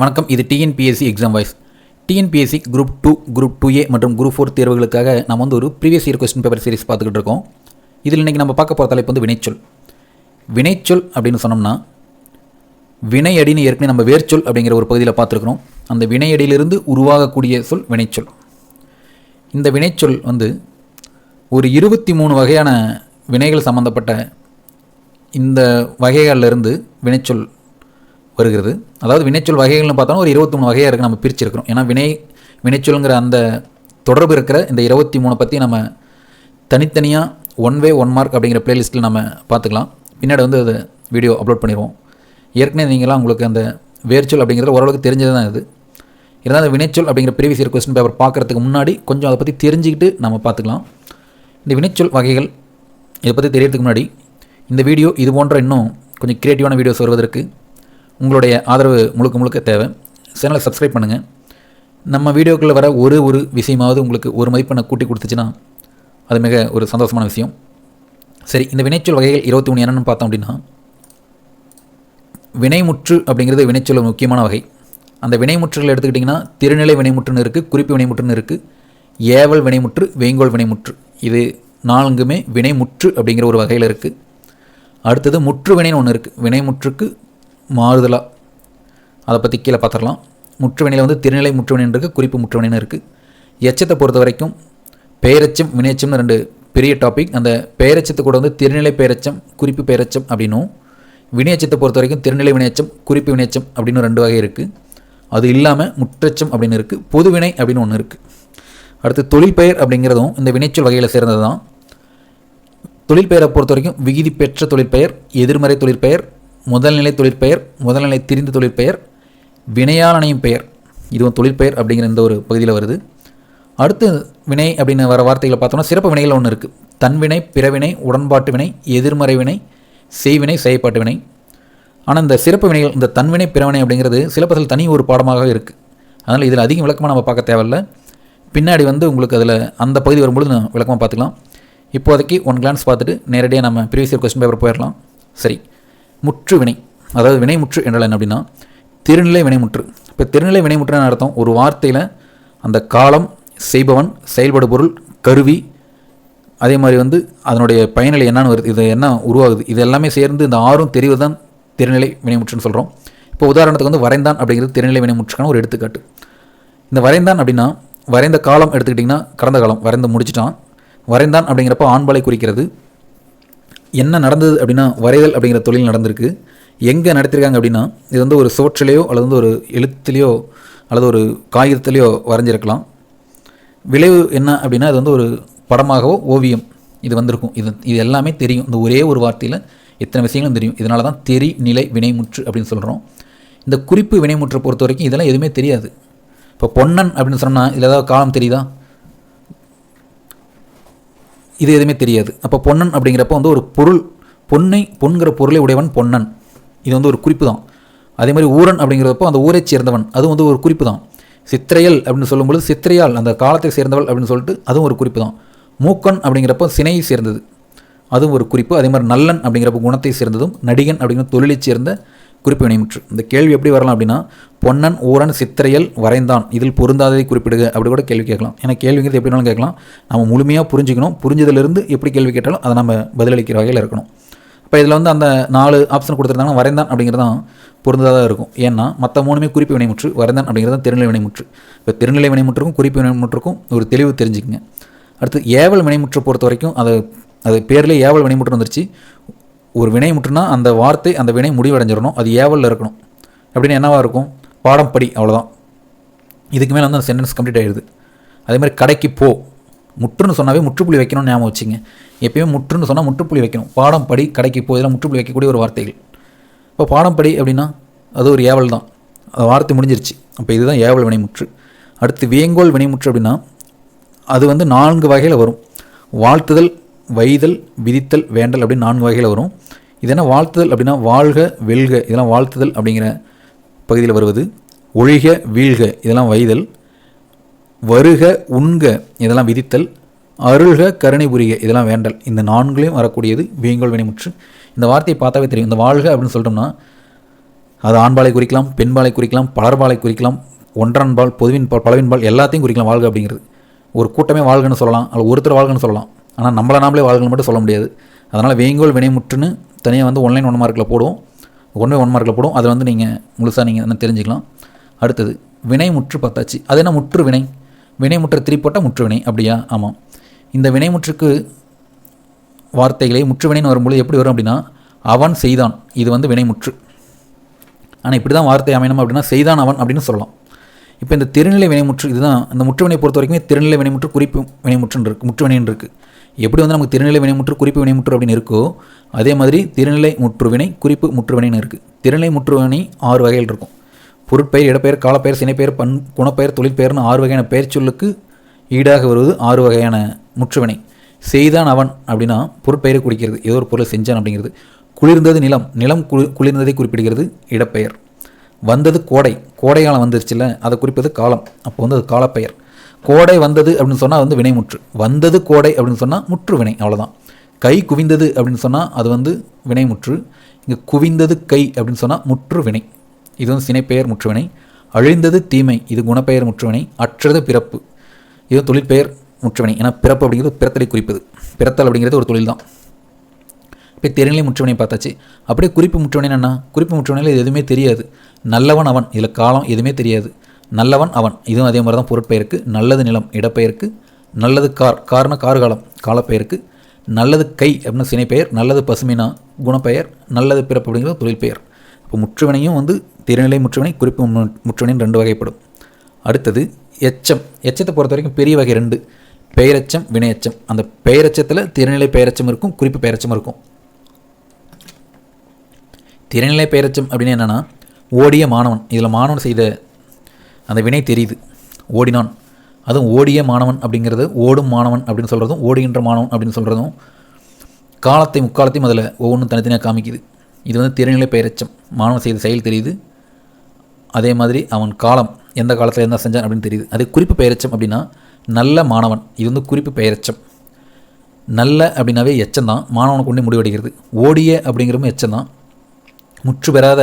வணக்கம் இது TNPSC exam voice TNPSC group two group two A மற்றும் குரூப் ஃபோர் தேர்வுகளுக்காக நம்ம வந்து ஒரு previous year question paper series பார்த்துக்கிட்டு இருக்கோம். இதில் இன்றைக்கி நம்ம பார்க்க போகிற தலைப்பு வந்து வினைச்சொல். வினைச்சொல் அப்படின்னு சொன்னோம்னா வினையடின்னு ஏற்கனவே நம்ம வேர்ச்சொல் அப்படிங்கிற ஒரு பகுதியில் பார்த்துருக்குறோம். அந்த வினையடியிலிருந்து உருவாகக்கூடிய சொல் வினைச்சொல். இந்த வினைச்சொல் வந்து ஒரு இருபத்தி மூணு வகையான வினைகள் சம்மந்தப்பட்ட இந்த வகைகளிலிருந்து வினைச்சொல் வருகிறது. அதாவது வினைச்சொல் வகைகள்னு பார்த்தோம்னா ஒரு இருபத்தி மூணு வகையாக இருக்குது நம்ம பிரிச்சிருக்கிறோம். ஏன்னா வினை வினைச்சொல்ங்கிற அந்த தொடர்பு இருக்கிற இந்த இருபத்தி மூணை பற்றி நம்ம தனித்தனியாக ஒன் வே ஒன் மார்க் அப்படிங்கிற பிளேலிஸ்ட்டில் நம்ம பார்த்துக்கலாம். பின்னாடி வந்து அது வீடியோ அப்லோட் பண்ணிடுவோம். ஏற்கனவே நீங்களாம் உங்களுக்கு அந்த வேர்ச்சொல் அப்படிங்கிறது ஓரளவுக்கு தெரிஞ்சது தான் இது. இருந்தால் அந்த வினைச்சொல் அப்படிங்கிற ப்ரீவியஸ் இயர் கொஸ்டின் பேப்பர் பார்க்குறதுக்கு முன்னாடி கொஞ்சம் அதை பற்றி தெரிஞ்சுக்கிட்டு நம்ம பார்த்துக்கலாம். இந்த வினைச்சொல் வகைகள் இதை பற்றி தெரியறதுக்கு முன்னாடி இந்த வீடியோ இது போன்ற இன்னும் கொஞ்சம் க்ரியேட்டிவான வீடியோஸ் வருவதற்கு உங்களுடைய ஆதரவு முழுக்க முழுக்க தேவை. சேனலை சப்ஸ்கிரைப் பண்ணுங்கள் நம்ம வீடியோக்குள்ளே வர ஒரு ஒரு விஷயமாவது உங்களுக்கு ஒரு மதிப்பெண்ணை கூட்டி கொடுத்துச்சுன்னா அது மிக ஒரு சந்தோஷமான விஷயம். சரி இந்த வினைச்சொல் வகைகள் இருபத்தி மூணு என்னென்னு பார்த்தோம் அப்படின்னா வினைமுற்று அப்படிங்கிறது வினைச்சொல் முக்கியமான வகை. அந்த வினைமுற்றுகள் எடுத்துக்கிட்டிங்கன்னா திருநிலை வினைமுற்றுன்னு இருக்குது குறிப்பு வினைமுற்றுன்னு இருக்குது ஏவல் வினைமுற்று வேங்கோல் வினைமுற்று. இது நான்குமே வினைமுற்று அப்படிங்கிற ஒரு வகையில் இருக்குது அடுத்தது முற்று வினைன்னு ஒன்று இருக்குது வினைமுற்றுக்கு மாறுதலாக அதை பற்றி கீழே பார்த்துடலாம். முற்றுவினையில் வந்து திருநிலை முற்றுவினைன்னு இருக்குது குறிப்பு முற்றுவினைன்னு இருக்குது எச்சத்தை பொறுத்த வரைக்கும் பெயரச்சம் வினையச்சம்னு ரெண்டு பெரிய டாபிக் அந்த பெயரச்சத்து கூட வந்து திருநிலை பெயரச்சம் குறிப்பு பெயரச்சம் அப்படின்னும். வினையச்சத்தை பொறுத்த வரைக்கும் திருநிலை வினையச்சம் குறிப்பு வினையச்சம் அப்படின்னு ரெண்டு வகை இருக்குது அது இல்லாமல் முற்றச்சம் அப்படின்னு இருக்குது பொதுவினை அப்படின்னு ஒன்று இருக்குது அடுத்து தொழில் பெயர் அப்படிங்கிறதும் இந்த வினைச்சொல் வகையில் சேர்ந்தது தான் தொழில் பெயரை பொறுத்த வரைக்கும் விகுதி பெற்ற தொழிற்பெயர் எதிர்மறை தொழிற்பெயர் முதல்நிலை தொழிற்பெயர் முதல்நிலை திரிந்த தொழிற்பெயர் வினையாளனையும் பெயர். இதுவும் தொழிற்பெயர் அப்படிங்கிற இந்த ஒரு பகுதியில் வருது. அடுத்து வினை அப்படின்னு வர வார்த்தைகளை பார்த்தோம்னா சிறப்பு வினைகள் ஒன்று இருக்குது தன்வினை பிறவினை உடன்பாட்டு வினை எதிர்மறை வினை செய்வினை செய்யப்பாட்டு வினை. ஆனால் இந்த சிறப்பு வினைகள் இந்த தன்வினை பிறவினை அப்படிங்கிறது சிலப்பதில் தனி ஒரு பாடமாக இருக்குது அதனால் இதில் அதிக விளக்கமாக நம்ம பார்க்க தேவையில்ல. பின்னாடி வந்து உங்களுக்கு அதில் அந்த பகுதி வரும்பொழுது நான் விளக்கமாக பார்த்துக்கலாம். இப்போதைக்கு ஒன் கிளான்ஸ் பார்த்துட்டு நேரடியாக நம்ம ப்ரீவியஸ் கொஸ்டின் பேப்பர் போயிடலாம். சரி. முற்று வினை அதாவது வினைமுற்று என்றால் என்ன அப்படின்னா திருநிலை வினைமுற்று. இப்போ திருநிலை வினைமுற்றுன்னு அர்த்தம்? ஒரு வார்த்தையில் அந்த காலம் செய்பவன் செயல்படு பொருள் கருவி அதே மாதிரி வந்து அதனுடைய பயனிலை என்னன்னு வருது இது என்ன உருவாகுது இது எல்லாமே சேர்ந்து இந்த ஆறும் தெரிவு தான் திருநிலை வினைமுற்றுன்னு சொல்கிறோம் இப்போ உதாரணத்துக்கு வந்து வரைந்தான் அப்படிங்கிறது திருநிலை வினைமுற்றுக்கான ஒரு எடுத்துக்காட்டு. இந்த வரைந்தான் அப்படின்னா வரைந்த காலம் எடுத்துக்கிட்டிங்கன்னா கடந்த காலம் வரைந்து முடிச்சிட்டான். வரைந்தான் அப்படிங்கிறப்ப ஆண்பாலை குறிக்கிறது. என்ன நடந்தது அப்படின்னா வரைதல் அப்படிங்கிற தொழில் நடந்திருக்கு. எங்கே நடத்திருக்காங்க அப்படின்னா இது வந்து ஒரு சுவற்றிலேயோ அல்லது வந்து ஒரு எழுத்துலேயோ அல்லது ஒரு காகிதத்திலேயோ வரைஞ்சிருக்கலாம். விளைவு என்ன அப்படின்னா இது வந்து ஒரு படமாகவோ ஓவியம் இது வந்திருக்கும். இது இது எல்லாமே தெரியும். இந்த ஒரே ஒரு வார்த்தையில் எத்தனை விஷயங்களும் தெரியும். இதனால தான் தெரி நிலை வினைமுற்று அப்படின்னு சொல்கிறோம் இந்த குறிப்பு வினைமுற்றை பொறுத்த வரைக்கும் இதெல்லாம் எதுவுமே தெரியாது. இப்போ பொன்னன் அப்படின்னு சொன்னால் இதில் ஏதாவது காலம் தெரியுதா? இது எதுவுமே தெரியாது. அப்போ பொன்னன் அப்படிங்கிறப்ப வந்து ஒரு பொருள் பொன்னை பொன்கிற பொருளை உடையவன் பொன்னன். இது வந்து ஒரு குறிப்பு தான் அதே மாதிரி ஊரன் அப்படிங்கிறப்போ அந்த ஊரைச் சேர்ந்தவன் அதுவும் வந்து ஒரு குறிப்பு தான் சித்திரையல் அப்படின்னு சொல்லும்பொழுது சித்திரையால் அந்த காலத்தை சேர்ந்தவள் அப்படின்னு சொல்லிட்டு அதுவும் ஒரு குறிப்பு தான் மூக்கன் அப்படிங்கிறப்போ சினையை சேர்ந்தது அதுவும் ஒரு குறிப்பு. அதே மாதிரி நல்லன் அப்படிங்கிறப்ப குணத்தை சேர்ந்ததும் நடிகன் அப்படிங்கிற தொழிலைச் சேர்ந்த குறிப்பு வினைமுற்று இந்த கேள்வி எப்படி வரலாம் அப்படின்னா பொன்னன் ஊரன் சித்திரையல் வரைந்தான். இதில் பொருந்தாததை குறிப்பிடுக. அப்படி கூட கேள்வி கேட்கலாம். ஏன்னா கேள்விங்கிறது எப்படினாலும் கேட்கலாம். நம்ம முழுமையாக புரிஞ்சுக்கணும். புரிஞ்சதிலிருந்து எப்படி கேள்வி கேட்டாலும் அதை நம்ம பதிலளிக்கிற வகையில் இருக்கணும். இப்போ இதில் வந்து அந்த நாலு ஆப்ஷன் கொடுத்துருந்தாங்கன்னா வரைந்தான் அப்படிங்கிறது தான் பொருந்ததாக இருக்கும். ஏன்னா மற்ற மூணுமே குறிப்பு வினைமுற்று வரைந்தான் அப்படிங்கிறது தான் திருநிலை வினைமுற்று இப்போ திருநிலை வினைமுற்றுக்கும் குறிப்பு வினைமுற்றுக்கும் ஒரு தெளிவு தெரிஞ்சுக்கங்க. அடுத்து ஏவல் வினைமுற்றை பொறுத்த வரைக்கும் அது அது பேர்லேயே ஏவல் வினைமுற்று வந்துருச்சு. ஒரு வினை முற்றுனா அந்த வார்த்தை அந்த வினை முடிவடைஞ்சிடணும். அது ஏவலில் இருக்கணும். அப்படின்னு என்னவாக இருக்கும்? பாடம் படி அவ்வளோதான் இதுக்கு மேலே வந்து அந்த சென்டென்ஸ் கம்ப்ளீட் ஆகிடுது அதே மாதிரி கடைக்கு போ. முற்றுன்னு சொன்னாவே முற்றுப்புள்ளி வைக்கணும்னு ஞாபகம் வச்சுங்க. எப்பயுமே முற்றுன்னு சொன்னால் முற்றுப்புள்ளி வைக்கணும். பாடம் படி கடைக்கு போ இதெல்லாம் முற்றுப்புள்ளி வைக்கக்கூடிய ஒரு வார்த்தைகள். இப்போ பாடம் படி அப்படின்னா அது ஒரு ஏவல் தான் அந்த வார்த்தை முடிஞ்சிருச்சு. அப்போ இதுதான் ஏவல் வினைமுற்று அடுத்து வேங்கோல் வினைமுற்று அப்படின்னா அது வந்து நான்கு வகையில் வரும். வாழ்த்துதல் வைதல் விதித்தல் வேண்டல் அப்படின்னு நான்கு வகையில் வரும். இது என்ன? வாழ்த்துதல் அப்படின்னா வாழ்க வெல்க. இதெல்லாம் வாழ்த்துதல் அப்படிங்கிற பகுதியில் வருவது. ஒழிக வீழ்க. இதெல்லாம் வைதல். வருக உண்க. இதெல்லாம் விதித்தல். அருள்க கருணை புரிய. இதெல்லாம் வேண்டல். இந்த நான்குலையும் வரக்கூடியது வேங்கோல் வினைமுற்று இந்த வார்த்தையை பார்த்தாவே தெரியும். இந்த வாழ்க அப்படின்னு சொல்லிட்டோம்னா அது ஆண்பாலை குறிக்கலாம் பெண்பாலை குறிக்கலாம் பலர்பாலை குறிக்கலாம் ஒன்றன்பால் பொதுவின்பால் பலவின்பால் எல்லாத்தையும் குறிக்கலாம் வாழ்க அப்படிங்கிறது. ஒரு கூட்டமே வாழ்கன்னு சொல்லலாம். அல்ல ஒருத்தர் வாழ்கன்னு சொல்லலாம். ஆனால் நம்மள நாமளே வாழ்கன்னு மட்டும் சொல்ல முடியாது. அதனால் வேங்கோல் வினைமுற்றுன்னு தனியாக வந்து ஒன்லைன் ஒன் மார்க்கில் போடுவோம். ஒன்றே ஒன் மார்க்கில் போடும் அதில் வந்து நீங்கள் முழுசாக நீங்கள் என்ன தெரிஞ்சுக்கலாம். அடுத்தது வினை முற்று பார்த்தாச்சு. அது என்ன முற்று வினை? வினை முற்று திருப்பி போட்டால் முற்று வினை. அப்படியா? ஆமாம் இந்த வினைமுற்றுக்கு வார்த்தைகளை முற்றுவினைன்னு வரும்போது எப்படி வரும் அப்படின்னா அவன் செய்தான். இது வந்து வினைமுற்று ஆனால் இப்படி தான் வார்த்தை அமையணும் அப்படின்னா செய்தான் அவன் அப்படின்னு சொல்லலாம். இப்போ இந்த திருநிலை வினைமுற்று இதுதான் இந்த முற்றுவினை பொறுத்த வரைக்குமே திருநிலை வினைமுற்று குறிப்பு வினைமுற்றுன்னு இருக்குது முற்றுவினைன்னு இருக்குது எப்படி வந்து நமக்கு திருநிலை வினைமுற்று குறிப்பு வினைமுற்று அப்படின்னு இருக்கோ அதே மாதிரி திருநிலை முற்றுவினை குறிப்பு முற்றுவினைன்னு இருக்குது திருநிலை முற்றுவினை ஆறு வகைகள் இருக்கும். பொருட்பெயர் இடப்பெயர் காலப்பெயர் சினைப்பெயர் பண் குணப்பெயர் தொழிற்பெயர்னு ஆறு வகையான பெயர் சொல்லுக்கு ஈடாக வருவது ஆறு வகையான முற்றுவினை செய்தான் அவன் அப்படின்னா பொருட்பெயரை குறிக்கிறது. ஏதோ ஒரு பொருளை செஞ்சான் அப்படிங்கிறது. குளிர்ந்தது நிலம். நிலம் குளி குளிர்ந்ததை குறிப்பிடுகிறது இடப்பெயர். வந்தது கோடை. கோடை காலம் வந்துருச்சுல்ல அதை குறிப்பது காலம். அப்போ வந்து அது காலப்பெயர். கோடை வந்தது அப்படின்னு சொன்னால் அது வந்து வினைமுற்று வந்தது கோடை அப்படின்னு சொன்னால் முற்று வினை அவ்வளோதான் கை குவிந்தது அப்படின்னு சொன்னால் அது வந்து வினைமுற்று இங்கே குவிந்தது கை அப்படின்னு சொன்னால் முற்று வினை. இது வந்து சினைப்பெயர் முற்றுவினை அழிந்தது தீமை இது குணப்பெயர் முற்றுவினை அற்றது பிறப்பு இது தொழிற்பெயர் முற்றுவினை ஏன்னா பிறப்பு அப்படிங்கிறது பிறத்தலை குறிப்பது. பிறத்தல் அப்படிங்கிறது ஒரு தொழில் தான் இப்போ தெரிநிலை முற்றுவினை பார்த்தாச்சு. அப்படியே குறிப்பு முற்றுவினை என்ன? குறிப்பு முற்றுவினையில் எதுவுமே தெரியாது. நல்லவன் அவன். இதில் காலம் எதுவுமே தெரியாது. நல்லவன் அவன். இதுவும் அதே மாதிரி தான் பொருட்பெயருக்கு. நல்லது நிலம் இடப்பெயருக்கு. நல்லது கார் கார்னா கார்காலம் காலப்பெயருக்கு. நல்லது கை அப்படின்னு சினைப்பெயர். நல்லது பசுமினா குணப்பெயர். நல்லது பிறப்பு அப்படிங்கிறது தொழில் பெயர் இப்போ முற்றுவினையும் வந்து திறநிலை முற்றுவினை குறிப்பு முற்றுவினைன்னு ரெண்டு வகைப்படும். அடுத்தது எச்சம். எச்சத்தை பொறுத்த வரைக்கும் பெரிய வகை ரெண்டு. பெயரெச்சம் வினையச்சம். அந்த பெயரெச்சத்தில் திறநிலை பெயரச்சம் இருக்கும் குறிப்பு பெயரச்சம் இருக்கும். திறநிலை பெயரச்சம் அப்படின்னு என்னென்னா ஓடிய மாணவன். இதில் மாணவன் செய்த அந்த வினை தெரியுது. ஓடினான். அதுவும் ஓடிய மாணவன் அப்படிங்கிறது ஓடும் மாணவன் அப்படின்னு சொல்கிறதும் ஓடுகின்ற மாணவன் அப்படின்னு சொல்கிறதும் காலத்தை முக்காலத்தையும் அதில் ஒவ்வொன்றும் தனித்தனியாக காமிக்குது. இது வந்து திறநிலை பெயரெச்சம். மாணவன் செய்த செயல் தெரியுது. அதே மாதிரி அவன் காலம் எந்த காலத்தில் என்ன செஞ்சான் அப்படின்னு தெரியுது. அது குறிப்பு பெயரச்சம் அப்படின்னா நல்ல மாணவன். இது வந்து குறிப்பு பெயரெச்சம். நல்ல அப்படின்னாவே எச்சம் தான். மாணவனை கொண்டு முடிவடைகிறது ஓடிய அப்படிங்கிறதும் எச்சம் தான். முற்று பெறாத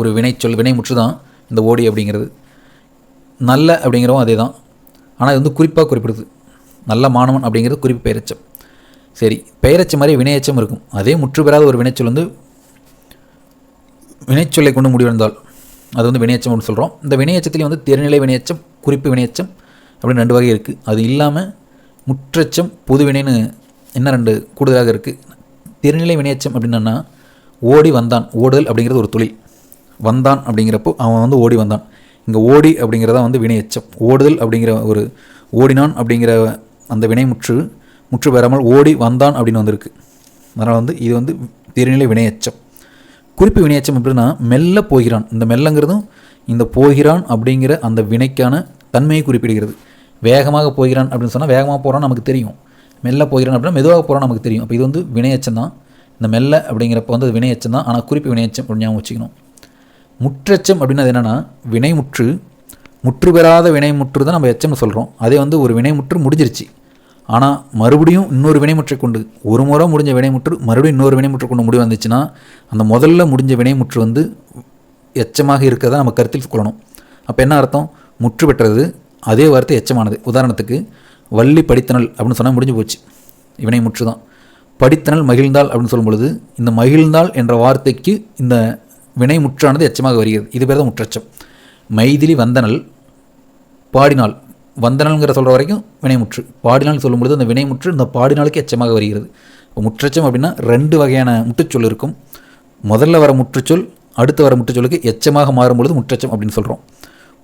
ஒரு வினைச்சொல் வினை முற்று தான் இந்த ஓடி அப்படிங்கிறது. நல்ல அப்படிங்கிறவும் அதே தான். ஆனால் இது வந்து குறிப்பாக குறிப்பிடுது. நல்ல மாணவன் அப்படிங்கிறது குறிப்பு பெயரச்சம். சரி பெயரச்சம் மாதிரி வினையச்சம் இருக்கும். அதே முற்று பெறாத ஒரு வினைச்சொல் வந்து வினைச்சொல்லை கொண்டு முடிவடைந்தால் அது வந்து வினையச்சம் அப்படின்னு சொல்கிறோம் இந்த வினையச்சத்துலேயும் வந்து திறநிலை வினையச்சம் குறிப்பு வினையச்சம் அப்படின்னு ரெண்டு வகை இருக்குது அது இல்லாமல் முற்றச்சம் பொது வினைன்னு என்ன ரெண்டு கூடுதலாக இருக்குது திறநிலை வினையச்சம் அப்படின்னா ஓடி வந்தான். ஓடுதல் அப்படிங்கிறது ஒரு தொழில். வந்தான் அப்படிங்கிறப்போ அவன் வந்து ஓடி வந்தான். இங்கே ஓடி அப்படிங்கிறதா வந்து வினையச்சம் ஓடுதல் அப்படிங்கிற ஒரு ஓடினான் அப்படிங்கிற அந்த வினை முற்று முற்று பெறாமல் ஓடி வந்தான் அப்படின்னு வந்திருக்கு. அதனால் வந்து இது வந்து திறநிலை வினையச்சம் குறிப்பு வினையச்சம் எப்படின்னா மெல்ல போகிறான். இந்த மெல்லங்கிறதும் இந்த போகிறான் அப்படிங்கிற அந்த வினைக்கான தன்மையை குறிப்பிடுகிறது. வேகமாக போகிறான் அப்படின்னு சொன்னால் வேகமாக போகிறான் நமக்கு தெரியும். மெல்ல போகிறான் அப்படின்னா மெதுவாக போகிறான் நமக்கு தெரியும். அப்போ இது வந்து வினையச்சம் தான். இந்த மெல்ல அப்படிங்கிறப்ப வந்து அது வினையச்சம் தான். ஆனால் குறிப்பு வினையச்சம் அப்படின்னு ஞாபகம் வச்சுக்கணும். முற்றெச்சம் அப்படின்னு அது என்னென்னா வினைமுற்று முற்று பெறாத வினைமுற்று தான் நம்ம எச்சம்னு சொல்கிறோம் அதே வந்து ஒரு வினைமுற்று முடிஞ்சிருச்சு. ஆனால் மறுபடியும் இன்னொரு வினைமுற்றை கொண்டு ஒரு முறை முடிஞ்ச வினைமுற்று மறுபடியும் இன்னொரு வினைமுற்று கொண்டு முடிவு வந்துச்சுன்னா அந்த முதல்ல முடிஞ்ச வினைமுற்று வந்து எச்சமாக இருக்கிறத நம்ம கருத்தில் கொள்ளணும். அப்போ என்ன அர்த்தம்? முற்று பெற்றது அதே வார்த்தை எச்சமானது உதாரணத்துக்கு வள்ளி படித்தனல் அப்படின்னு சொன்னால் முடிஞ்சு போச்சு. வினை முற்று தான். படித்தனல் மகிழ்ந்தால் அப்படின்னு சொல்லும் பொழுது இந்த மகிழ்ந்தாள் என்ற வார்த்தைக்கு இந்த வினை முற்றானது எச்சமாக வருகிறது. இது பேர் தான் முற்றச்சம். மைதிலி வந்தனல் பாடினால் வந்தனல்ங்கிற சொல்கிற வரைக்கும் வினைமுற்று. பாடினால் சொல்லும் பொழுது அந்த வினைமுற்று இந்த பாடினாலுக்கு எச்சமாக வருகிறது. இப்போ முற்றச்சம் அப்படின்னா ரெண்டு வகையான முற்றுச்சொல் இருக்கும். முதல்ல வர முற்றுச்சொல் அடுத்து வர முற்றுச்சொலுக்கு எச்சமாக மாறும் பொழுது முற்றச்சம் அப்படின்னு சொல்கிறோம்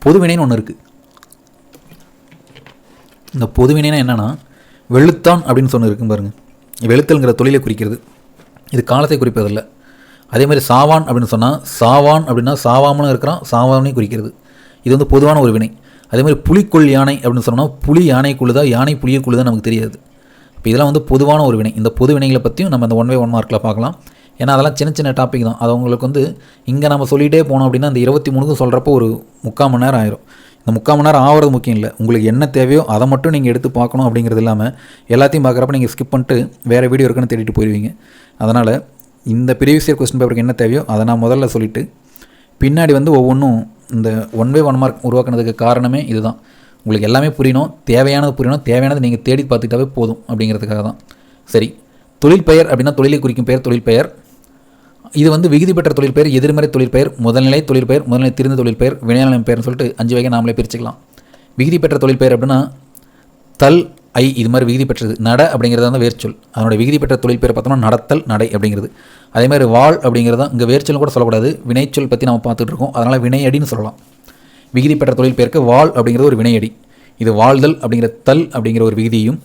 பொதுவினைன்னு ஒன்று இருக்குது இந்த பொதுவினைனா என்னென்னா வெளுத்தான் அப்படின்னு சொன்ன இருக்கும் வெளுத்தல்ங்கிற தொழிலை குறிக்கிறது. இது காலத்தை குறிப்பதில்லை. அதே மாதிரி சாவான் அப்படின்னு சொன்னால் சாவான் அப்படின்னா சாவாமலும் இருக்கிறான் சாவாமனே குறிக்கிறது. இது வந்து பொதுவான ஒரு வினை. அதே மாதிரி புலிக்கொள் யானை அப்படின்னு சொன்னால் புலி யானை யானை புலியை குழுதா நமக்கு தெரியாது. இப்போ இதெல்லாம் வந்து பொதுவான ஒரு வினை. இந்த பொது வினைகளை பற்றியும் நம்ம இந்த ஒன் வே ஒன் மார்க்கில் பார்க்கலாம். ஏன்னா அதெல்லாம் சின்ன சின்ன டாபிக் தான். அது உங்களுக்கு வந்து இங்கே நம்ம சொல்லிகிட்டே போனோம் அப்படின்னா அந்த இருபத்தி மூணுக்கும் சொல்கிறப்போ ஒரு முக்கால் மணி நேரம் ஆயிரும். இந்த முக்கால் மணி நேரம் ஆகிறது முக்கியம் இல்லை. உங்களுக்கு என்ன தேவையோ அதை மட்டும் நீங்கள் எடுத்து பார்க்கணும் அப்படிங்கிறது இல்லாமல் எல்லாத்தையும் பார்க்குறப்ப நீங்கள் ஸ்கிப் பண்ணிட்டு வேறு வீடியோ இருக்குன்னு தேடிட்டு போயிடுவீங்க அதனால் இந்த ப்ரீவியஸ் இயர் கொஸ்டின் பேப்பருக்கு என்ன தேவையோ அதை நான் முதல்ல சொல்லிவிட்டு பின்னாடி வந்து ஒவ்வொன்றும் இந்த ஒன் வே ஒன் மார்க் உருவாக்குனதுக்கு காரணமே இதுதான். உங்களுக்கு எல்லாமே புரியணும் தேவையானது புரியணும் தேவையானது நீங்கள் தேடி பார்த்துக்கிட்டாவே போதும் அப்படிங்கிறதுக்காக தான். சரி தொழில் பெயர் அப்படின்னா தொழிலை குறிக்கும் பெயர் தொழில் பெயர். இது வந்து விகுதி பெற்ற தொழில் பெயர் எதிர்மறை தொழில் பெயர் முதல்நிலை தொழில் பெயர் முதல்நிலை திருந்த தொழில் பெயர் வினையாளம் பெயர்னு சொல்லிட்டு அஞ்சு வகை நாமளே பிரிச்சுக்கலாம். விகுதி பெற்ற தொழில் பெயர் அப்படின்னா தல் ஐ இது மாதிரி விகுதி பெற்றது நட அப்படிங்கிறது வந்து வேர்ச்சொல். அதனுடைய விகுதி பெற்ற தொழில் பேர் பார்த்தோம்னா நடத்தல் நடை அப்படிங்கிறது. அதே மாதிரி வாழ் அப்படிங்கிறது தான் இங்கே வேர்ச்சொல் கூட சொல்லக்கூடாது. வினைச்சொல் பற்றி நம்ம பார்த்துட்டு இருக்கோம். அதனால் வினையடின்னு சொல்லலாம். விகுதி பெற்ற தொழில் பேருக்கு வாழ் அப்படிங்கிறது ஒரு வினையடி. இது வாழ்தல் அப்படிங்கிற தல் அப்படிங்கிற ஒரு விகுதியும்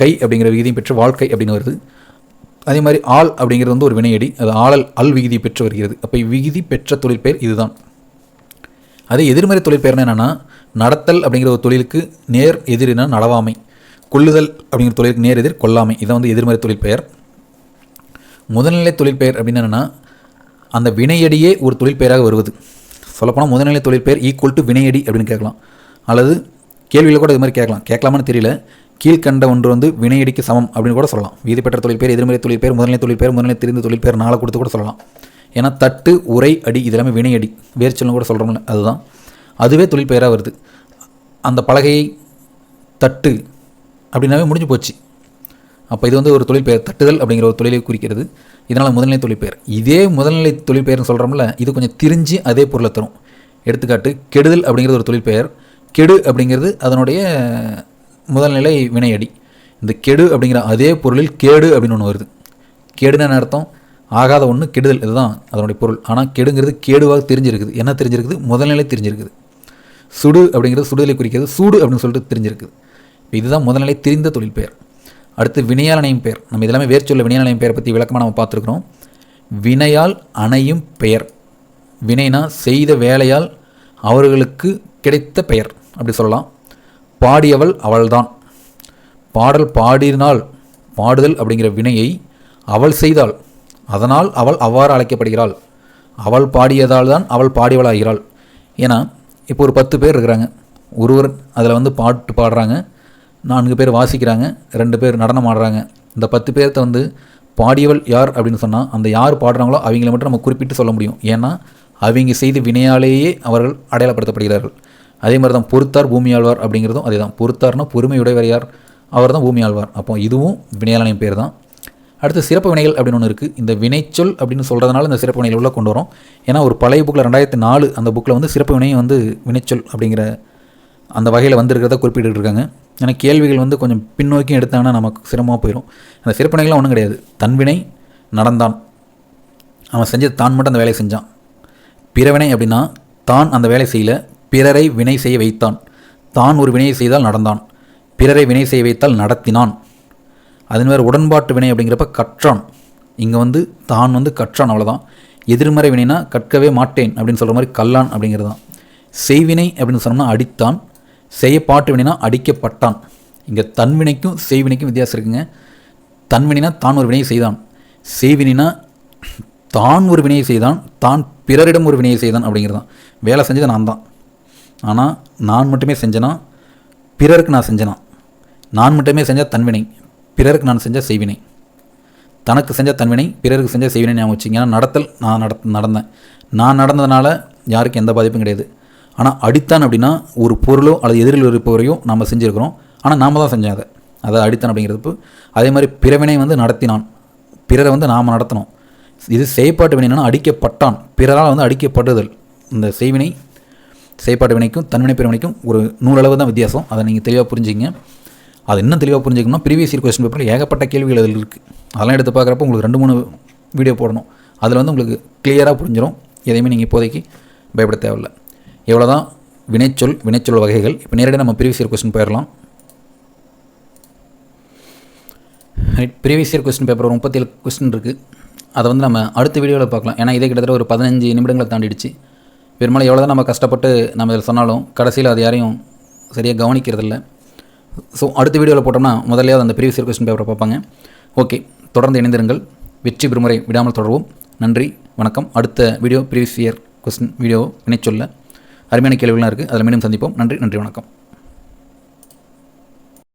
கை அப்படிங்கிற விகுதியும் பெற்று வாழ்க்கை அப்படின்னு வருது. அதே மாதிரி ஆள் அப்படிங்கிறது வந்து ஒரு வினையடி. அது ஆளல் அல் விகுதி பெற்று வருகிறது. அப்போ விகுதி பெற்ற தொழில் பெயர் இதுதான். அதே எதிர்மறை தொழில் பெயர்னா என்னென்னா நடத்தல் அப்படிங்கிற ஒரு தொழிலுக்கு நேர் எதிரினா நடவாமை கொள்ளுதல் அப்படிங்கிற தொழிலுக்கு நேர் எதிர் கொல்லாமை. இதை வந்து எதிர்மறை தொழில் பெயர். முதல்நிலை தொழில் பெயர் அப்படின்னு என்னென்னா அந்த வினையடியே ஒரு தொழில் பெயராக வருவது. சொல்லப்போனால் முதல்நிலை தொழில் பெயர் ஈக்குவல் டு வினையடி அப்படின்னு கேட்கலாம். அல்லது கேள்வியில் கூட இது மாதிரி கேட்கலாம். கேட்கலாமான்னு தெரியல. கீழ்கண்ட ஒன்று வந்து வினையடிக்கு சமம் அப்படின்னு கூட சொல்லலாம். வீதி பெற்ற தொழில் பேர் எதிர்மறை தொழில் பேர் முதல்நிலை தொழில் பேர் முதல்நிலை தெரிந்த தொழில் பேர் நாளை கொடுத்து கூட சொல்லலாம். ஏன்னா தட்டு உரை அடி இது எல்லாமே வினையடி. வேர்ச்சொல்னு கூட சொல்கிறோம்ல அதுதான். அதுவே தொழில் பெயராக வருது. அந்த பலகையை தட்டு அப்படின்னாவே முடிஞ்சு போச்சு. அப்போ இது வந்து ஒரு தொழில் பெயர் தட்டுதல் அப்படிங்கிற ஒரு தொழிலை குறிக்கிறது. இதனால் முதல்நிலை தொழிற்பெயர் இதே முதல்நிலை தொழில் பெயர்னு சொல்கிறோம்ல இது கொஞ்சம் திரிஞ்சு அதே பொருளை தரும். எடுத்துக்காட்டு கெடுதல் அப்படிங்கிறது ஒரு தொழில் பெயர். கெடு அப்படிங்கிறது அதனுடைய முதல்நிலை வினையடி. இந்த கெடு அப்படிங்கிற அதே பொருளில் கேடு அப்படின்னு ஒன்று வருது. கேடுன்னு அர்த்தம்? ஆகாத ஒன்று கெடுதல். இதுதான் அதனுடைய பொருள். ஆனால் கெடுங்கிறது கேடுவாக தெரிஞ்சிருக்குது. என்ன தெரிஞ்சிருக்குது? முதல்நிலை தெரிஞ்சிருக்குது. சுடு அப்படிங்கிறது சுடுதலை குறிக்கிறது. சூடு அப்படின்னு சொல்லிட்டு தெரிஞ்சிருக்குது. இதுதான் முதல்நிலை தெரிந்த தொழில் பெயர். அடுத்து வினையால் அணையும் பெயர். நம்ம இதெல்லாமே வேர்ச்சொல்ல வினையால் அணையும் பெயரை பற்றி விளக்கமாக நம்ம பார்த்துருக்குறோம். வினையால் அணையும் பெயர். வினைனா செய்த வேலையால் அவர்களுக்கு கிடைத்த பெயர். அப்படி சொல்லலாம். பாடியவள் அவள்தான். பாடல் பாடினால் பாடுதல் அப்படிங்கிற வினையை அவள் செய்தாள். அதனால் அவள் அவ்வாறு அழைக்கப்படுகிறாள். அவள் பாடியதால் தான் அவள் பாடியவளாகிறாள். ஏன்னா இப்போ ஒரு பத்து பேர் இருக்கிறாங்க. ஒருவர் அதில் வந்து பாட்டு பாடுறாங்க. நான்கு பேர் வாசிக்கிறாங்க ரெண்டு பேர் நடனம் ஆடுறாங்க. இந்த பத்து பேர்த்த வந்து பாடியவள் யார் அப்படின்னு சொன்னால் அந்த யார் பாடுறாங்களோ அவங்கள மட்டும் நம்ம குறிப்பிட்டு சொல்ல முடியும். ஏன்னா அவங்க செய்த வினையாலேயே அவர்கள் அடையாளப்படுத்தப்படுகிறார்கள். அதே மாதிரி தான் பொறுத்தார் பூமி ஆழ்வார் அப்படிங்கிறதும் அதே தான் பொறுத்தார்னா பொறுமையுடையவர் யார்? அவர் தான் பூமி ஆழ்வார் அப்போ இதுவும் வினையாளனின் பேர் தான் அடுத்து சிறப்பு வினைகள் அப்படின்னு ஒன்று இருக்குது இந்த வினைச்சொல் அப்படின்னு சொல்கிறதுனால இந்த சிறப்பு வினைகள் உள்ள கொண்டு வரோம். ஏன்னா ஒரு பழைய புக்கில் ரெண்டாயிரத்தி நாலு அந்த புக்கில் வந்து சிறப்பு வினையை வந்து வினைச்சொல் அப்படிங்கிற அந்த வகையில் வந்திருக்கிறத குறிப்பிட்டு இருக்காங்க. ஏன்னா கேள்விகள் வந்து கொஞ்சம் பின்னோக்கி எடுத்தாங்கன்னா நமக்கு சிரமமாக போயிடும் அந்த சிறப்பினைகள்லாம் ஒன்றும் கிடையாது. தன்வினை நடந்தான். அவன் செஞ்சது தான் மட்டும் அந்த வேலையை செஞ்சான். பிறவினை அப்படின்னா தான் அந்த வேலை செய்யல பிறரை வினை செய்ய வைத்தான். தான் ஒரு வினையை செய்தால் நடந்தான். பிறரை வினை செய்ய வைத்தால் நடத்தினான். அதன் வேறு உடன்பாட்டு வினை அப்படிங்கிறப்ப கற்றான். இங்கே வந்து தான் வந்து கற்றான் அவ்வளோதான் எதிர்மறை வினைனா கற்கவே மாட்டேன் அப்படின்னு சொல்கிற மாதிரி கல்லான் அப்படிங்கிறது தான் செய்வினை அப்படின்னு சொன்னோம்னா அடித்தான். செய்யப்பாட்டு வினைனா அடிக்கப்பட்டான். இங்கே தன்வினைக்கும் செய்வினைக்கும் வித்தியாசம் இருக்குங்க. தன்வினைனா தான் ஒரு வினையை செய்தான். செய்வினைனா தான் ஒரு வினையை செய்தான். தான் பிறரிடம் ஒரு வினையை செய்தான் அப்படிங்கிறதான். வேலை செஞ்சது நான் தான் ஆனால் நான் மட்டுமே செஞ்சேனா பிறருக்கு நான் செஞ்சேனா. நான் மட்டுமே செஞ்சால் தன்வினை பிறருக்கு நான் செஞ்ச செய்வினை. தனக்கு செஞ்ச தன்வினை பிறருக்கு செஞ்ச செய்வினை ஞாபகம் வச்சுங்க ஏன்னா நடத்தல் நான் நடத் நடந்தேன். நான் நடந்ததுனால யாருக்கும் எந்த பாதிப்பும் கிடையாது. ஆனால் அடித்தான் அப்படின்னா ஒரு பொருளோ அல்லது எதிரில் இருப்பவரையோ நம்ம செஞ்சுருக்கிறோம். ஆனால் நாம் தான் செஞ்சோம் அதை. அதை அடித்தான் அப்படிங்கிறது அதே மாதிரி பிறவினை வந்து நடத்தினான். பிறரை வந்து நாம் நடத்தணும். இது செய்ப்பாட்டு வினைனா அடிக்கப்பட்டான். பிறரால் வந்து அடிக்கப்படுதல். இந்த செய்வினை செய்ப்பாட்டு வினைக்கும் தன்வினை பிறவினைக்கும் ஒரு நூலளவு தான் வித்தியாசம். அதை நீங்கள் தெளிவாக புரிஞ்சுங்க அது இன்னும் தெளிவாக புரிஞ்சுக்கணும்னா ப்ரீவியஸ் இயர் கொஸ்டின் பேப்பரில் ஏகப்பட்ட கேள்விகள் அதில் இருக்குது அதெல்லாம் எடுத்து பார்க்குறப்ப உங்களுக்கு ரெண்டு மூணு வீடியோ போடணும். அதில் வந்து உங்களுக்கு கிளியராக புரிஞ்சிடும் எதையுமே நீங்கள் இப்போதைக்கு பயப்பட தேவையில்லை. எவ்வளோ தான் வினைச்சொல் வினைச்சொல் வகைகள். இப்போ நேரடியாக நம்ம ப்ரீவியஸ் இயர் கொஸ்டின் போயிடலாம். ப்ரீவியஸ் இயர் கொஸ்டின் பேப்பர் ஒரு முப்பத்தேழு கொஸ்டின் இருக்குது அதை வந்து நம்ம அடுத்த வீடியோவில் பார்க்கலாம். ஏன்னா இதே கிட்டத்தட்ட ஒரு பதினஞ்சு நிமிடங்களை தாண்டிடுச்சு. பெரும்பாலும் எவ்வளோ தான் நம்ம கஷ்டப்பட்டு நம்ம இதில் சொன்னாலும் கடைசியில் அது யாரையும் சரியாக கவனிக்கிறதில்ல. ஸோ அடுத்த வீடியோவில் போட்டோம்னா முதல்லையாவது அந்த ப்ரீவியஸ் இயர் கொஸ்டின் பேப்பரை பார்ப்பாங்க. ஓகே தொடர்ந்து இணைந்திருங்கள். வெற்றி பெருமுறை விடாமல் தொடர்வோம். நன்றி வணக்கம். அடுத்த video previous year question video வினைச்சொல்ல. அருமையான கேள்விகள்லாம் இருக்குது அதில் மீண்டும் சந்திப்போம். நன்றி நன்றி வணக்கம்.